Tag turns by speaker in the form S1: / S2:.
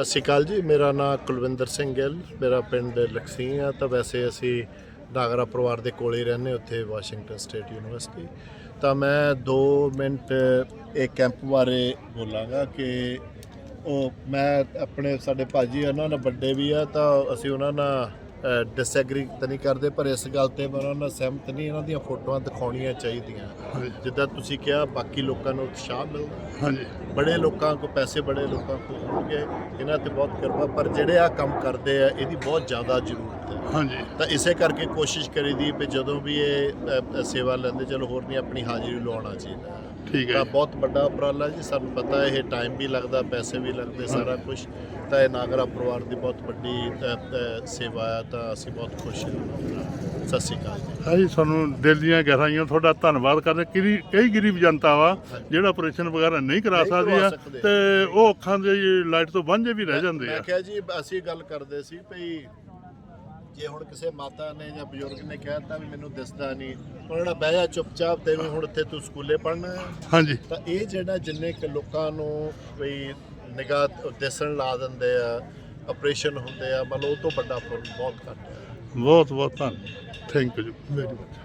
S1: ਸਤਿ ਸ਼੍ਰੀ ਅਕਾਲ ਜੀ, ਮੇਰਾ ਨਾਮ ਕੁਲਵਿੰਦਰ ਸਿੰਘ ਗਿੱਲ, ਮੇਰਾ ਪਿੰਡ ਲਕਸੀ ਆ, ਤਾਂ ਵੈਸੇ ਅਸੀਂ ਨਾਗਰਾ ਪਰਿਵਾਰ ਦੇ ਕੋਲੇ ਹੀ ਰਹਿੰਦੇ ਉੱਥੇ ਵਾਸ਼ਿੰਗਟਨ ਸਟੇਟ ਯੂਨੀਵਰਸਿਟੀ। ਤਾਂ ਮੈਂ 2 ਮਿੰਟ ਇਹ ਕੈਂਪ ਬਾਰੇ ਬੋਲਾਂਗਾ ਕਿ ਉਹ ਮੈਂ ਆਪਣੇ, ਸਾਡੇ ਭਾਜੀ ਉਹਨਾਂ ਨਾਲ ਵੱਡੇ ਵੀ ਆ, ਤਾਂ ਅਸੀਂ ਉਹਨਾਂ ਨਾਲ ਡਿਸਐਗਰੀ ਤਾਂ ਨਹੀਂ ਕਰਦੇ ਪਰ ਇਸ ਗੱਲ ਤੇ ਮੈਂ ਉਹਨਾਂ ਨਾਲ ਸਹਿਮਤ ਨਹੀਂ ਇਹਨਾਂ ਦੀਆਂ ਫੋਟੋਆਂ ਦਿਖਾਉਣੀਆਂ ਚਾਹੀਦੀਆਂ। ਜਿੱਦਾਂ ਤੁਸੀਂ ਕਿਹਾ ਬਾਕੀ ਲੋਕਾਂ ਨੂੰ ਉਤਸ਼ਾਹ ਮਿਲਦਾ
S2: ਹਾਂਜੀ।
S1: ਬੜੇ ਲੋਕਾਂ ਕੋ ਪੈਸੇ ਬੜੇ ਲੋਕਾਂ ਕੋ ਹੋਣਗੇ ਇਹਨਾਂ ਤੇ ਬਹੁਤ ਕਿਰਪਾ ਪਰ ਜਿਹੜੇ ਆ ਕੰਮ ਕਰਦੇ ਆ ਇਹਦੀ ਬਹੁਤ ਜ਼ਿਆਦਾ ਜ਼ਰੂਰਤ ਹੈ।
S2: ਹਾਂਜੀ।
S1: ਤਾਂ ਇਸੇ ਕਰਕੇ ਕੋਸ਼ਿਸ਼ ਕਰੀਦੀ ਵੀ ਜਦੋਂ ਵੀ ਇਹ ਸੇਵਾ ਲੈਂਦੇ ਚਲੋ ਹੋਰ ਨਹੀਂ ਆਪਣੀ ਹਾਜ਼ਰੀ ਲਵਾਉਣਾ ਚਾਹੀਦਾ।
S2: ਠੀਕ ਹੈ
S1: ਤਾਂ। ਬਹੁਤ ਵੱਡਾ ਉਪਰਾਲਾ ਜੀ ਸਾਨੂੰ ਪਤਾ ਇਹ ਟਾਈਮ ਵੀ ਲੱਗਦਾ ਪੈਸੇ ਵੀ ਲੱਗਦੇ ਸਾਰਾ ਕੁਝ ਤਾਂ ਇਹ ਨਾਗਰਾ ਪਰਿਵਾਰ ਦੀ ਬਹੁਤ ਵੱਡੀ ਸੇਵਾ ਹੈ। ਤਾਂ ਅਸੀਂ ਬਹੁਤ ਖੁਸ਼ ਹਾਂ। ਸਤਿ ਸ਼੍ਰੀ ਅਕਾਲ ਜੀ।
S2: ਅਸੀਂ ਤੁਹਾਨੂੰ ਦਿਲ ਦੀਆਂ ਗਹਿਰਾਈਆਂ ਤੁਹਾਡਾ ਧੰਨਵਾਦ ਕਰਦੇ ਕਿਰੀ ਕਈ ਗਰੀਬ ਜਨਤਾ ਵਾ ਜਿਹੜਾ ਆਪਰੇਸ਼ਨ ਵਗੈਰਾ ਨਹੀਂ ਕਰਾ ਸਕਦੀ ਆ। ਤੇ ਉਹ ਅੱਖਾਂ ਦੇ ਲਾਈਟ ਤੋਂ ਵਾਂਝੇ ਵੀ ਰਹਿ ਜਾਂਦੇ
S1: ਮੈਂ
S2: ਆ
S1: ਕਿਹਾ ਜੀ ਅਸੀਂ ਗੱਲ ਕਰਦੇ ਸੀ ਭਈ ਜੇ ਹੁਣ ਕਿਸੇ ਮਾਤਾ ਨੇ ਜਾਂ ਬਜ਼ੁਰਗ ਨੇ ਕਹਿਤਾ ਵੀ ਮੈਨੂੰ ਦਿਸਦਾ ਨਹੀਂ। ਉਹਨਾਂ ਨਾਲ ਬਹਿ ਜਾ ਚੁੱਪਚਾਪ ਤੈਨੂੰ ਹੁਣ ਇੱਥੇ ਤੂੰ ਸਕੂਲੇ ਪੜ੍ਹਨਾ ਹੈ।
S2: ਹਾਂਜੀ।
S1: ਤਾਂ ਇਹ ਜਿਹੜਾ ਜਿੰਨੇ ਕਿ ਲੋਕਾਂ ਨੂੰ ਵੀ ਨਿਗਾਹ ਦਿਸਣ ਲਾ ਦਿੰਦੇ ਆ ਆਪਰੇਸ਼ਨ ਹੁੰਦੇ ਆ ਮਤਲਬ ਉਹ ਤੋਂ ਵੱਡਾ ਫੁੱਲ ਬਹੁਤ ਘੱਟ ਹੈ
S2: ਬਹੁਤ ਬਹੁਤ ਧੰਨਵਾਦ। Thank you very much